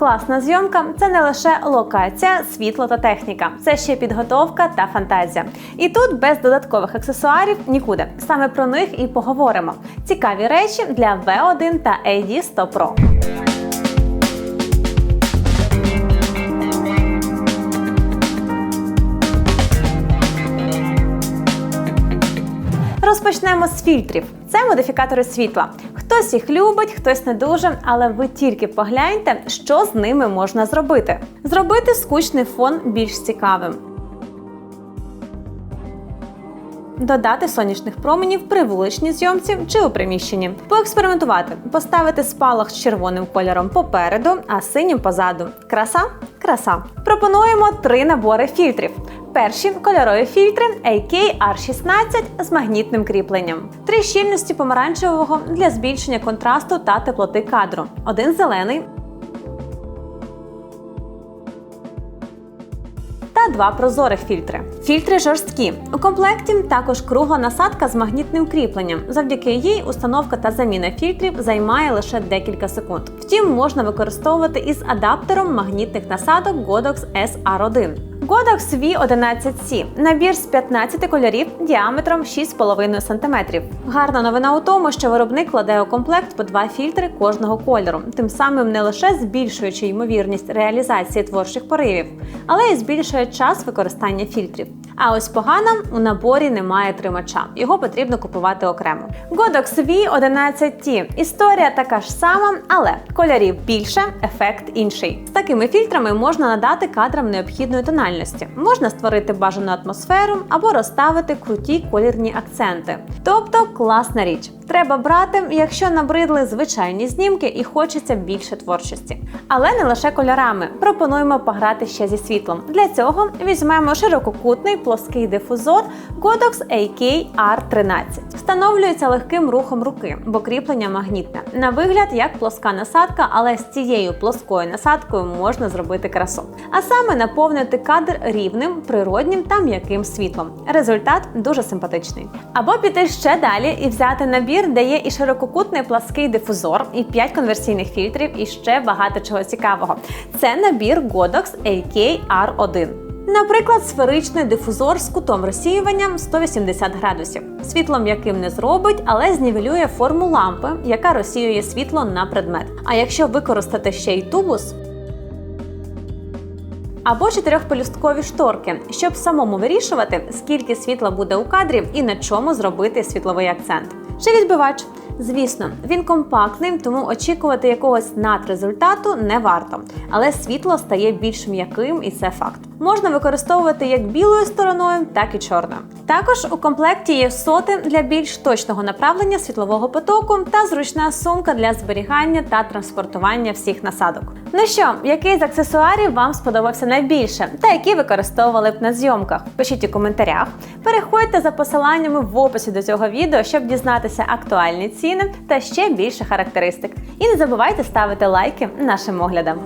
Класна зйомка це не лише локація, світло та техніка, це ще підготовка та фантазія. І тут без додаткових аксесуарів нікуди. Саме про них і поговоримо. Цікаві речі для V1 та AD 100 Pro. Розпочнемо з фільтрів. Це модифікатори світла. Хтось їх любить, хтось не дуже, але ви тільки погляньте, що з ними можна зробити. Зробити скучний фон більш цікавим. Додати сонячних променів при вуличній зйомці чи у приміщенні. Поекспериментувати, поставити спалах з червоним кольором попереду, а синім позаду. Краса? Краса. Пропонуємо три набори фільтрів. Перші кольорові фільтри AK R16 з магнітним кріпленням. Три щільності помаранчевого для збільшення контрасту та теплоти кадру. Один зелений. Та два прозорих фільтри. Фільтри жорсткі. У комплекті також кругла насадка з магнітним кріпленням. Завдяки їй установка та заміна фільтрів займає лише декілька секунд. Втім, можна використовувати із адаптером магнітних насадок Godox SR1. Godox V11C – набір з 15 кольорів діаметром 6,5 см. Гарна новина у тому, що виробник кладе у комплект по два фільтри кожного кольору, тим самим не лише збільшуючи ймовірність реалізації творчих поривів, але й збільшує час використання фільтрів. А ось погано у наборі немає тримача, його потрібно купувати окремо. Godox V11T – історія така ж сама, але кольорів більше, ефект інший. З такими фільтрами можна надати кадрам необхідної тональності, можна створити бажану атмосферу або розставити круті колірні акценти. Тобто класна річ. Треба брати, якщо набридли звичайні знімки і хочеться більше творчості. Але не лише кольорами. Пропонуємо пограти ще зі світлом. Для цього візьмемо ширококутний плоский дифузор Godox AK R13. Встановлюється легким рухом руки, бо кріплення магнітне. На вигляд як плоска насадка, але з цією плоскою насадкою можна зробити красу. А саме наповнити кадр рівним, природнім та м'яким світлом. Результат дуже симпатичний. Або піти ще далі і взяти набір, де є і ширококутний плаский дифузор, і 5 конверсійних фільтрів, і ще багато чого цікавого. Це набір Godox AK R1. Наприклад, сферичний дифузор з кутом розсіювання 180 градусів. Світло м'яким не зробить, але знівелює форму лампи, яка розсіює світло на предмет. А якщо використати ще й тубус, або чотирьохпелюсткові шторки, щоб самому вирішувати, скільки світла буде у кадрі і на чому зробити світловий акцент. Чи відбивач? Звісно, він компактний, тому очікувати якогось надрезультату не варто, але світло стає більш м'яким, і це факт. Можна використовувати як білою стороною, так і чорною. Також у комплекті є соти для більш точного направлення світлового потоку та зручна сумка для зберігання та транспортування всіх насадок. Ну що, який з аксесуарів вам сподобався найбільше та які використовували б на зйомках? Пишіть у коментарях. Переходьте за посиланнями в описі до цього відео, щоб дізнатися актуальні ціни та ще більше характеристик. І не забувайте ставити лайки нашим оглядам.